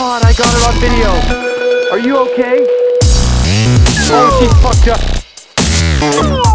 god, I got her on video. Are you okay? Oh, she fucked up.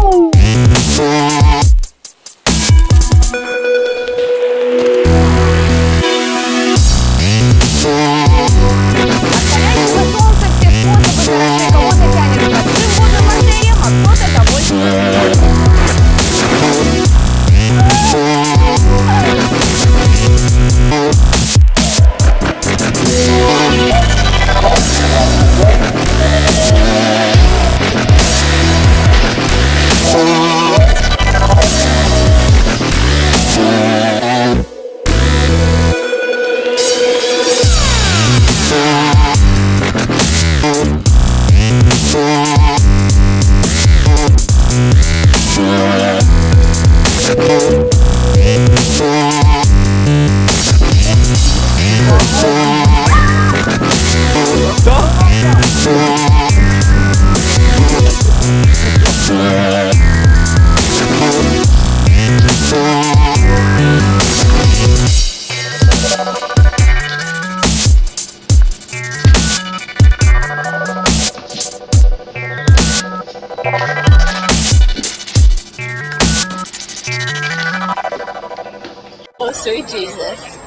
sweet Jesus.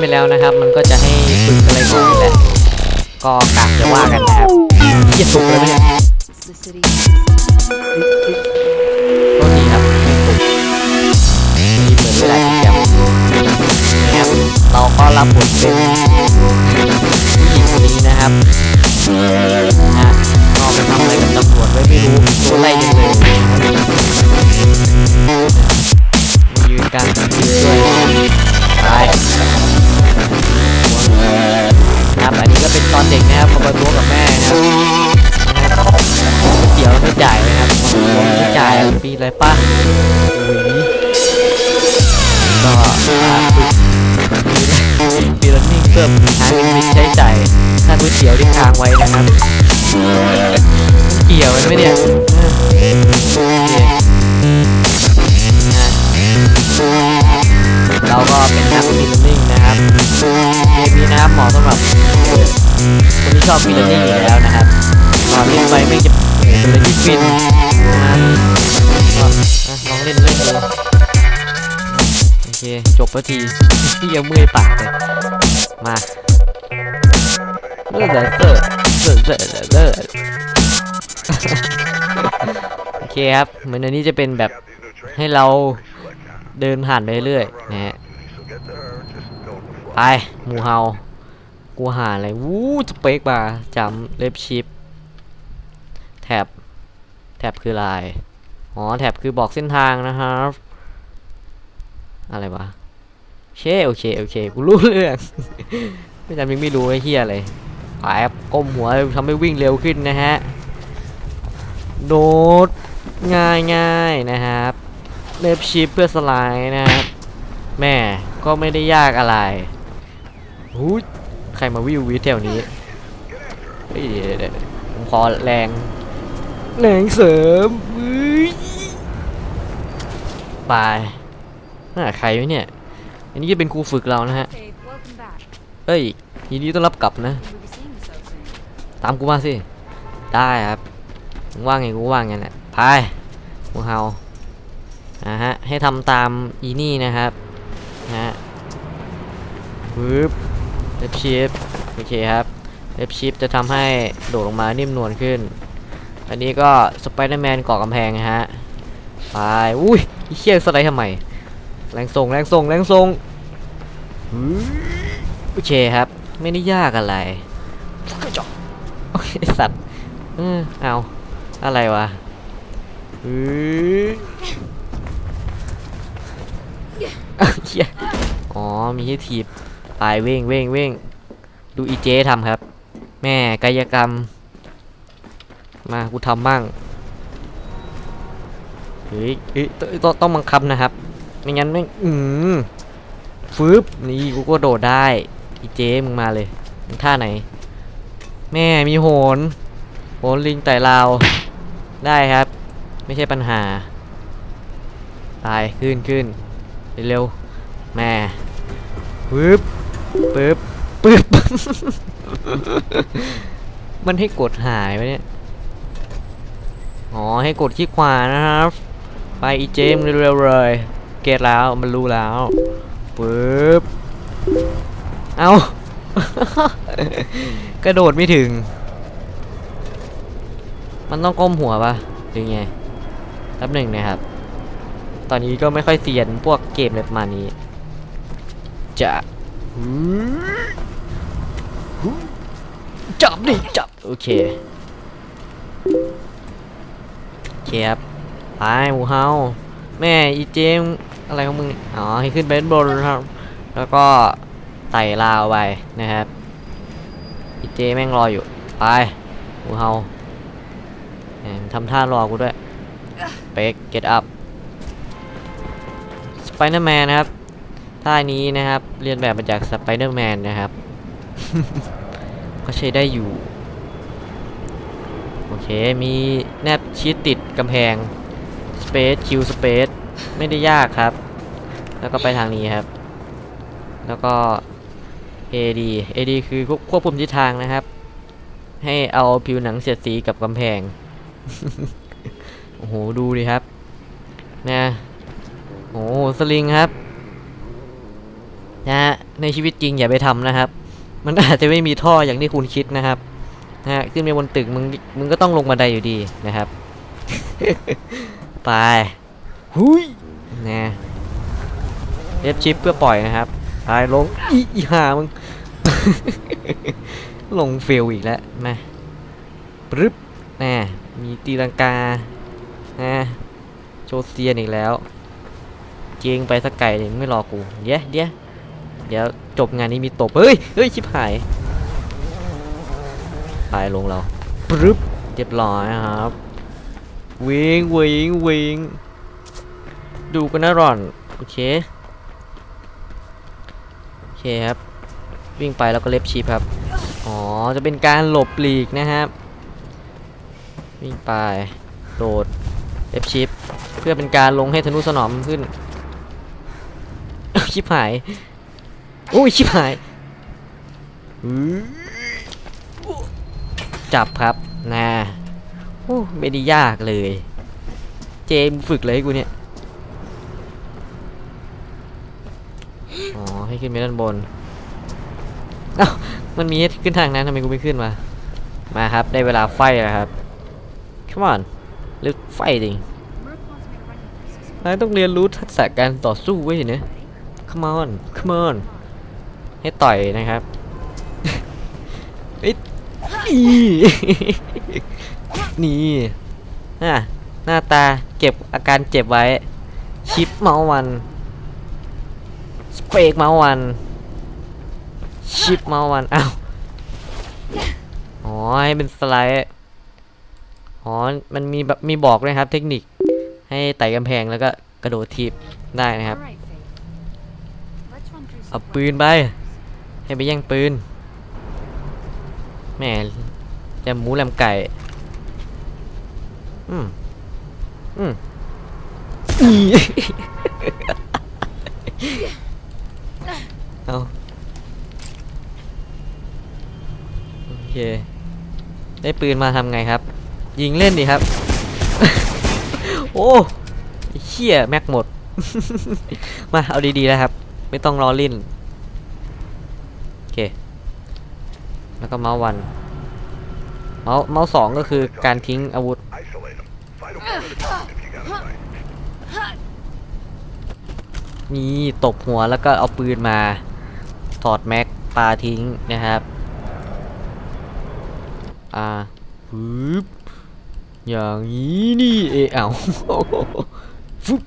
ไปแล้วนะครับ มันก็จะให้ปืนอะไรพวกนี้แหละก็กลัจะว่ากันนะครับเกียดสุกเลยเนี่ยตัวนี้ครับไม่ถูกมีเหมือนเวลาที่จะนะครับเราก็รับบทเป็นผู้หญิงคนนี้นะครับนะก็ไปทำอะไรกับตำรวจไว้ไม่รู้ตัวไล่ยัง อนเด็กนะครับมาบัวงกับแม่นะครับเดี๋ยวไม่จ่ายนะครับไม่จ่ายปีอะไรป่ะอุ้ยก็อ่าปีปีละนิ่เพิ่มหาเงินไปใช้จ่ายค่าก๋วยเตี๋ยวที่ค้างไว้นะครับเกี่ยวกันไหมเนี่ยเราก็เป็นนักปีละนิ่งนะครับ ชอบปีละนิ่งอยู่แล้วนะครับตอนเล่นไปไม่จะเป็นที่ฟินนะก็ลองเล่นเล่นดูโอเคจบแล้วทีที่ยังเมื่อยปากเลยมาเลิกเลิกเลิกเลิกเลิกโอเคครับเหมือนอันนี้จะเป็นแบบให้เราเดินผ่านไปเรื่อยนะฮะไปหมูเฮา กูหาอะไร วู้สเปกบาร์จำเล็บชิปแท็บ แท็บคืออะไรอ๋อ แท็บคือบอกเส้นทางนะครับ อะไรวะเคโอเค โอเค กูรู้เรื่อง ไม่จำยังไม่รู้ไอ้เฮียอะไรไปครับก้มหัวทำให้วิ่งเร็วขึ้นนะฮะ โดดง่ายง่ายนะครับ เล็บชิปเพื่อสไลด์นะครับ แม่ก็ไม่ได้ยากอะไรหู ใครมาวิววิทแถวนี้เฮ้ยเดี๋ยวเดี๋ยวเดี๋ยวผมขอแรง แรงเสริมอุ๊ยไปน่าใครวะเนี่ย อันนี้จะเป็นครูฝึกเรานะฮะ Okay, welcome back. เอ้ยยินดีต้อนรับกลับนะ We'll be seeing you so soon. ตามกูมาสิ ได้ครับมึงว่าไงกูว่าไงแหละพายกูเฮานะฮะ ให้ทำตามอีนี่นะครับ นะฮะปึ๊บ เล็บชิปโอเคครับเล็บชิปจะทำให้โดดลงมานิ่มนวลขึ้น อันนี้ก็สไปเดอร์แมนเกาะกำแพงนะฮะไปอุ้ยอ้เชี่ยสไลด์ทำไมแรงส่งแรงส่งแรงส่งโอเคครับ ไม่ได้ยากอะไรโอเคสัตว์เออเอาอะไรวะฮึอ้าวเหี้ยอ๋อมีให้ถีบ ไปเว้งเว้งเว้งดูอีเจทำครับ แม่กายกรรม มากูทำบ้างเฮ้ยเฮ้ยต้องต้องบังคับนะครับไม่งั้นไม่อืมฟืบนี่กูก็โดดได้อีเจมึงมาเลยมึงท่าไหน แม่มีโหนโหนลิงไต่ราวได้ครับ ไม่ใช่ปัญหา ตายขึ้นขึ้นเร็วแม่ปึ๊บ ปึ๊บปึ๊บ มันให้กดหายไปเนี่ย อ๋อ ให้กดที่ขวานะครับ ไปอีเจมเร็วๆเลย เกตแล้ว มันรู้แล้วปึ๊บ เอา กระโดดไม่ถึง มันต้องก้มหัวปะหรือไงแป๊บหนึ่งนะครับ ตอนนี้ก็ไม่ค่อยเซียนพวกเกมแบบมานี้ จะ จับดิจับ โอเค เคครับไปหมูเฮาแม่อีเจมอะไรของมึง อ๋อ ให้ขึ้นไปด้านบนครับ แล้วก็ไต่ราวไปนะครับ อีเจแม่งรออยู่ ไปหมูเฮาทำท่ารอกูด้วย เป๊ก get up สไปเดอร์แมนนะครับ ท่านี้นะครับ เรียนแบบมาจากสไปเดอร์แมนนะครับ ก็ใช้ได้อยู่ โอเค มีแนบชิดติดกำแพง Space Q Space ไม่ได้ยากครับ แล้วก็ไปทางนี้ครับ แล้วก็ AD AD คือควบควบคุมทิศทางนะครับ ให้เอาผิวหนังเสียดสีกับกำแพง โอ้โห ดูดิครับนะโอ้โหสลิงครับ นะฮะในชีวิตจริงอย่าไปทำนะครับ มันอาจจะไม่มีท่ออย่างที่คุณคิดนะครับนะฮะขึ้นไปบนตึกมึงมึงก็ต้องลงบันไดอยู่ดีนะครับ ไปหุยนะเอฟชิปเพื่อปล่อยนะครับไปลงอีห่ามึงลงเฟลอีกแล้วมาปึ๊บน่มีตีลังกานะโชเซียนอีกแล้ว เจงไปสักไก่เนี่ยไม่รอกูเดี๋ยวเดี๋ยว เดี๋ยวจบงานนี้มีตบ เฮ้ย เฮ้ย ชิบหายไปลงเราปึ๊บเรียบร้อยครับ วิงวิงวิงดูกันนะรอน โอเค โอเคครับ วิ่งไปแล้วก็เล็บชีพครับ อ๋อ จะเป็นการหลบหลีกนะครับ วิ่งไป โดด เล็บชิปเพื่อเป็นการลงให้ธนุสนอมขึ้น ชิบหาย อ้ยชิบหายอื้อจับครับนะโอ้ไม่ได้ยากเลย เจมงฝึกเลยให้กูเนี่ยอ๋อให้ขึ้นไปด้านบนเอ้ามันมีให้ขึ้นทางนั้นทำไมกูไม่ขึ้นมา มาครับได้เวลาไฟแล้วครับ come on เลือกไฟจริง Merc wants me to run you through some นายต้องเรียนรู้ทักษะการต่อสู้ไว้สินะ come on come on ให้ต่อยนะครับนี่นี่น่ะหน้าตาเก็บอาการเจ็บไว้ ชิปเมาวัน สเปกเมาวัน ชิปเมาวันอ้าวอ๋อให้เป็นสไลด์อ๋อ มันมีแบบมีบอกด้วยครับ เทคนิคให้ไต่กำแพงแล้วก็กระโดดทีบได้นะครับ เอาปืนไป ให้ไปแย่งปืนแหม่จะหมูแลมไก่ อืม อืมอีเอาโอเค ได้ปืนมาทำไงครับ ยิงเล่นดิครับ โอ้เชี่ยแม็กหมด มาเอาดีๆแล้วครับ ไม่ต้องรอลิ้น เค แล้วก็เมาส์วัน เมาส์เมาส์สองก็คือการทิ้งอาวุธ นี่ตบหัวแล้วก็เอาปืนมา ถอดแม็กปาทิ้งนะครับ อ่าปึ๊บอย่างนี้นี่เออเอาฟึบ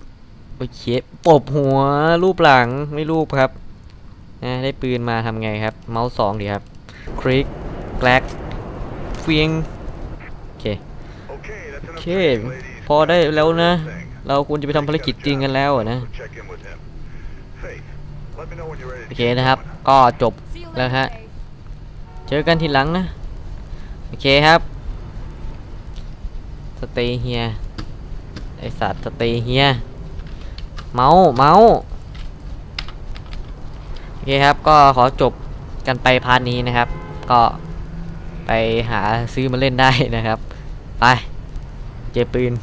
โอเคปบหัวรูปหลังไม่รูปครับ นะได้ปืนมาทำไงครับ เมาส์สองดีครับคลิกแกลกเฟียงโอเค Okay, that's โอ enough เค training, ladies. พอได้แล้วนะ Thing. เราควรจะไปทำภารกิจจริงกันแล้วอะนะ So check in with him. Faith, let me know when you're ready โอ to เค get นะครับ going. ก็จบ See you แล้ว later, ฮะ Faith. เจอกันทีหลังนะ โอเคครับสเตย์เฮียไอสัตว์สเตย์เฮียเมาส์เมาส์โอ เคครับก็ขอจบกันไปพาร์ทนี้นะครับ ก็ไปหาซื้อมาเล่นได้นะครับ ไป เจปืน